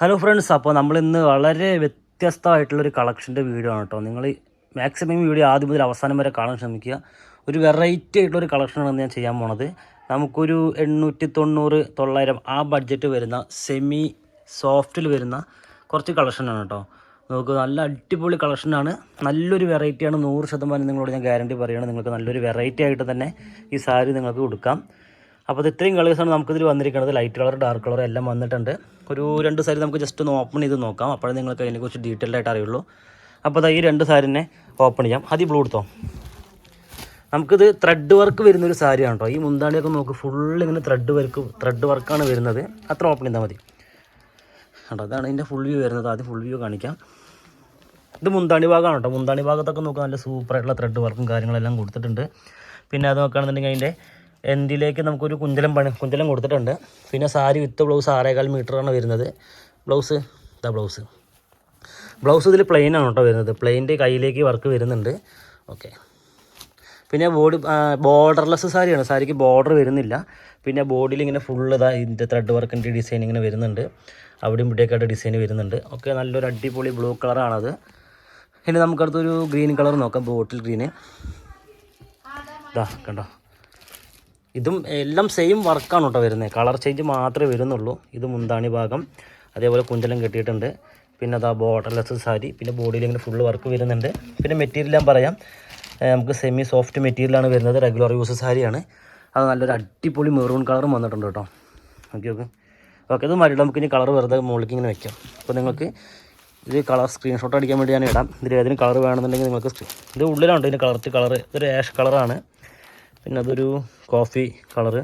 Hello friends അപ്പോൾ നമ്മളിന്ന് വളരെ വ്യത്യസ്തമായിട്ടുള്ളൊരു കളക്ഷന്റെ വീഡിയോ ആണ് കേട്ടോ. നിങ്ങൾ മാക്സിമം വീഡിയോ ആദ്യം മുതൽ അവസാനം വരെ കാണാൻ ശ്രമിക്കുക. ഒരു വെറൈറ്റി ആയിട്ടുള്ളൊരു കളക്ഷനാണ് ഞാൻ ചെയ്യാൻ പോണത്. നമുക്കൊരു എണ്ണൂറ്റി തൊണ്ണൂറ് തൊള്ളായിരം ആ ബഡ്ജറ്റ് വരുന്ന സെമി സോഫ്റ്റിൽ വരുന്ന കുറച്ച് കളക്ഷനാണ് കേട്ടോ. നമുക്ക് നല്ല അടിപൊളി കളക്ഷനാണ് നല്ലൊരു വെറൈറ്റിയാണ് നൂറ് ശതമാനം നിങ്ങളോട് ഞാൻ ഗ്യാരണ്ടി പറയുകയാണ് നിങ്ങൾക്ക് നല്ലൊരു വെറൈറ്റി ആയിട്ട് തന്നെ ഈ സാരി നിങ്ങൾക്ക് കൊടുക്കാം. അപ്പോൾ അത് ഇത്രയും കളേഴ്സാണ് നമുക്കിതിൽ വന്നിരിക്കുന്നത് ലൈറ്റ് കളർ ഡാർക്ക് കളർ എല്ലാം വന്നിട്ടുണ്ട്. ഒരു രണ്ട് സാരി നമുക്ക് ജസ്റ്റ് ഒന്ന് ഓപ്പൺ ചെയ്ത് നോക്കാം. അപ്പോഴേ നിങ്ങൾക്ക് അതിനെക്കുറിച്ച് ഡീറ്റെയിൽ ആയിട്ട് അറിയുള്ളൂ. അപ്പോൾ ദാ ഈ രണ്ട് സാരിനെ ഓപ്പൺ ചെയ്യാം. അത് ബ്ലൂ എടുത്തോ? നമുക്കിത് ത്രെഡ് വർക്ക് വരുന്നൊരു സാരിയാണ് കേട്ടോ. ഈ മുന്താണിയൊക്കെ നോക്ക് ഫുൾ ഇങ്ങനെ ത്രെഡ് വർക്ക് ത്രെഡ് വർക്കാണ് വരുന്നത്. അത്ര ഓപ്പൺ ചെയ്താൽ മതി. കേട്ടോ അതാണ് ഇതിന്റെ ഫുൾ വ്യൂ വരുന്നത്. ആദ്യം ഫുൾ വ്യൂ കാണിക്കാം. ഇത് മുന്താണി ഭാഗമാണ് കേട്ടോ. മുന്താണി ഭാഗത്തൊക്കെ നോക്കുക നല്ല സൂപ്പറായിട്ടുള്ള ത്രെഡ് വർക്കും കാര്യങ്ങളെല്ലാം കൊടുത്തിട്ടുണ്ട്. പിന്നെ അത് നോക്കുകയാണെന്നുണ്ടെങ്കിൽ അതിന്റെ എൻഡിലേക്ക് നമുക്കൊരു കുന്തലം പണി കുന്തലം കൊടുത്തിട്ടുണ്ട്. പിന്നെ സാരി വിത്ത് ബ്ലൗസ് ആറേകാൽ മീറ്ററാണ് വരുന്നത്. ബ്ലൗസ് ഇതാ ബ്ലൗസ് ബ്ലൗസ് ഇതിൽ പ്ലെയിൻ ആണ് കേട്ടോ വരുന്നത്. പ്ലെയിന്റെ കയ്യിലേക്ക് വർക്ക് വരുന്നുണ്ട്. ഓക്കെ പിന്നെ ബോഡി ബോർഡർലെസ് സാരിയാണ്. സാരിക്ക് ബോർഡർ വരുന്നില്ല. പിന്നെ ബോഡിയിൽ ഇങ്ങനെ ഫുൾ ഇതാ ഇതിന്റെ ത്രെഡ് വർക്കിന്റെ ഡിസൈൻ ഇങ്ങനെ വരുന്നുണ്ട്. അവിടെയും ഇവിടെയൊക്കെയായിട്ട് ഡിസൈൻ വരുന്നുണ്ട്. ഓക്കെ നല്ലൊരു അടിപൊളി ബ്ലൂ കളറാണത് ഇനി നമുക്കടുത്തൊരു ഗ്രീൻ കളർ നോക്കാം. ബോട്ടിൽ ഗ്രീന് ഇതാ കണ്ടോ? ഇതും എല്ലാം സെയിം വർക്കാണ് കേട്ടോ വരുന്നത് കളർ ചേഞ്ച് മാത്രമേ വരുന്നുള്ളൂ. ഇത് മുന്താണി ഭാഗം. അതേപോലെ കുഞ്ചലം കെട്ടിയിട്ടുണ്ട്. പിന്നെ അതാ ബോർഡർലെസ് സാരി. പിന്നെ ബോഡിയിൽ ഇങ്ങനെ ഫുള്ള് വർക്ക് വരുന്നുണ്ട്. പിന്നെ മെറ്റീരിയൽ ഞാൻ പറയാം. നമുക്ക് സെമി സോഫ്റ്റ് മെറ്റീരിയലാണ് വരുന്നത്. റെഗുലർ യൂസ് സാരിയാണ്. അത് നല്ലൊരു അടിപൊളി മെറൂൺ കളറും വന്നിട്ടുണ്ട് കേട്ടോ ഓക്കെ ഓക്കെ ഓക്കെ ഇത് മതി നമുക്ക് ഇനി കളർ വെറുതെ മുകളിലേക്ക് ഇങ്ങനെ വെക്കാം. അപ്പോൾ നിങ്ങൾക്ക് ഇത് കളർ സ്ക്രീൻഷോട്ട് അടിക്കാൻ വേണ്ടി ഞാൻ ഇടാം. ഇതിൽ ഏതെങ്കിലും കളർ വേണമെന്നുണ്ടെങ്കിൽ നിങ്ങൾക്ക് ഇത് ഉള്ളിലാണ് ഇതിന്റെ കളർ കളർ ഇതൊരു ആഷ് കളറാണ് പിന്നെ അതൊരു കോഫി കളറ്.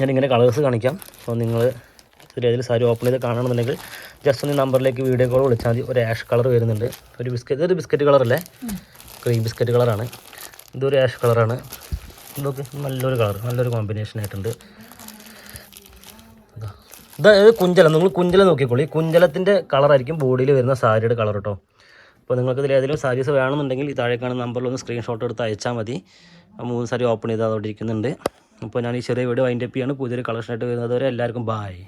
ഞാനിങ്ങനെ കളേഴ്സ് കാണിക്കാം. അപ്പോൾ നിങ്ങൾ ഏതെങ്കിലും സാരി ഓപ്പൺ ചെയ്ത് കാണണമെന്നുണ്ടെങ്കിൽ ജസ്റ്റ് ഒന്ന് നമ്പറിലേക്ക് വീഡിയോ കോൾ വിളിച്ചാൽ മതി. ഒരു ആഷ് കളർ വരുന്നുണ്ട്. ഒരു ബിസ്ക്കറ്റ് ഇതൊരു ബിസ്ക്കറ്റ് കളറല്ലേ ക്രീം ബിസ്ക്കറ്റ് കളറാണ് ഇതൊരു ആഷ് കളറാണ് ഇതൊക്കെ നല്ലൊരു കളർ നല്ലൊരു കോമ്പിനേഷൻ ആയിട്ടുണ്ട്. ഇത്. കുഞ്ചലം. നിങ്ങൾ കുഞ്ചലം നോക്കിക്കോളൂ. ഈ കുഞ്ചലത്തിന്റെ കളറായിരിക്കും ബോഡിയിൽ വരുന്ന സാരിയുടെ കളർ കേട്ടോ അപ്പോൾ നിങ്ങൾക്ക് ഇതിൽ ഏതെങ്കിലും സാരീസ് വേണമെന്നുണ്ടെങ്കിൽ ഈ താഴെ കാണുന്ന നമ്പറിൽ ഒന്ന് സ്ക്രീൻഷോട്ട് എടുത്ത് അയച്ചാൽ മതി. മൂന്ന് സാരി ഓപ്പൺ ചെയ്ത് അതോടെ ഇരിക്കുന്നുണ്ട്. അപ്പോൾ ഞാൻ ഈ ചെറിയ വീഡിയോ വൈൻഡപ്പ് ചെയ്യാണ്. പുതിയൊരു കളക്ഷനായിട്ട് വരുന്നത് വരെ എല്ലാവർക്കും ബായ്